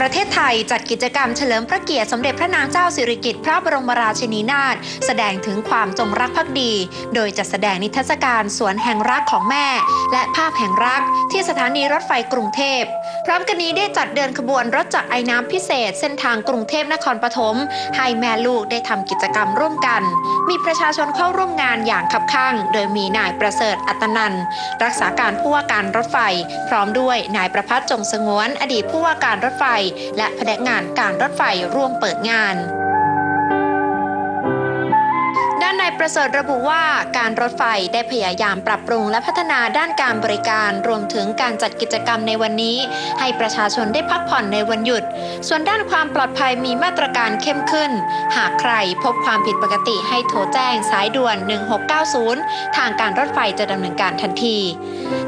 ประเทศไทยจัดกิจกรรมเฉลิมพระเกียรติสมเด็จพระนางเจ้าสิริกิติ์พระบรมราชินีนาถแสดงถึงความจงรักภักดี โดยจัดแสดงนิทรรศการสวนแห่งรักของแม่ และภาพแห่งรักที่สถานีรถไฟกรุงเทพพร้อมกันนี้ได้จัดเดินขบวนรถจักรไอ้น้ำพิเศษ เส้นทางกรุงเทพนครปฐมให้แม่ลูกได้ทำกิจกรรมร่วมกัน มีประชาชนเข้าร่วมงานอย่างคับข้าง โดยมีนายประเสริฐอัตนันรักษาการผู้ว่าการรถไฟ พร้อมด้วยนายประพัฒน์จงสงวน อดีตผู้ว่าการรถไฟ และพนักงานการรถไฟร่วมเปิดงานานายประเสริฐระบุว่าการรถไฟได้พยายามปรับปรุงและพัฒนาด้านการบริการรวมถึงการจัดกิจกรรมในวันนี้ ให้ประชาชนได้พักผ่อนในวันหยุด ส่วนด้านความปลอดภัยมีมาตรการเข้มขึ้น หากใครพบความผิดปกติให้โทรแจ้งสายด่วน 1690 ทางการรถไฟจะดำเนินการทันที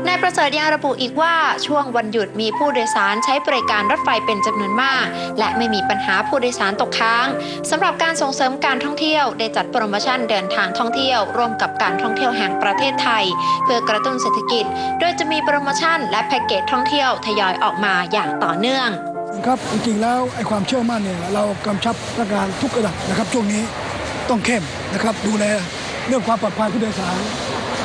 นายประเสริฐยังระบุอีกว่าช่วงวันหยุดมีผู้โดยสารใช้บริการรถไฟเป็นจำนวนมาก และไม่มีปัญหาผู้โดยสารตกค้างสำหรับการส่งเสริมการท่องเที่ยวได้จัดโปรโมชั่นเดินทางท่องเที่ยวร่วมกับการท่องเที่ยวแห่งประเทศไทย เพื่อกระตุ้นเศรษฐกิจ โดยจะมีโปรโมชั่นและแพ็กเกจท่องเที่ยวทยอยออกมาอย่างต่อเนื่องครับจริงๆแล้วไอ้ความเชื่อมั่นเนี่ยเรากำชับพนักงานทุกระดับนะครับช่วงนี้ต้องเข้มนะครับดูแลเรื่องความปลอดภัยผู้โดยสาร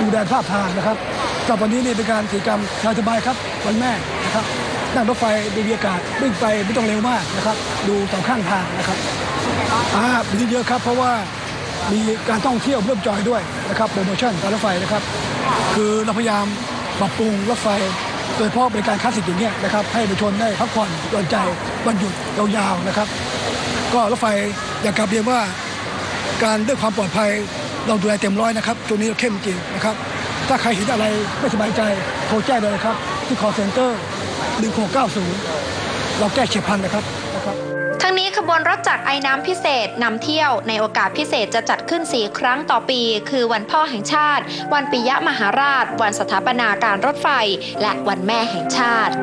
ดูแลภาพทางนะครับสำหรับวันนี้เนี่ยเป็นการกิจกรรมชาสบายครับวันแม่นะครับนั่งรถไฟดูบรรยากาศวิ่งไปไม่ต้องเร็วมากนะครับ ดูสองข้างทางนะครับอ่ามีเยอะครับเพราะว่า มีการท่องเที่ยวเริ่มจอยด้วยนะครับโปรโมชั่นการรถไฟนะครับ คือเราพยายามปรับปรุงรถไฟ โดยเฉพาะบริการคลาสสิกอย่างเงี้ยนะครับให้ประชาชนได้พักผ่อนหย่อนใจวันหยุดยาวๆนะครับ ก็รถไฟอยากกลับเรียนว่า การเรื่องความปลอดภัยเราดูแลเต็มร้อยนะครับตัวนี้เราเข้มจริงนะครับถ้าใครเห็นอะไรไม่สบายใจโทรแจ้งเลยนะครับ ที่ call center 1690 เราแก้เฉียบพลันนะครับ ทั้งนี้ขบวนรถจักรไอ้น้ำพิเศษนำเที่ยวในโอกาสพิเศษจะจัดขึ้น 4 ครั้งต่อปี คือวันพ่อแห่งชาติ วันปิยมหาราช วันสถาปนาการรถไฟ และวันแม่แห่งชาติ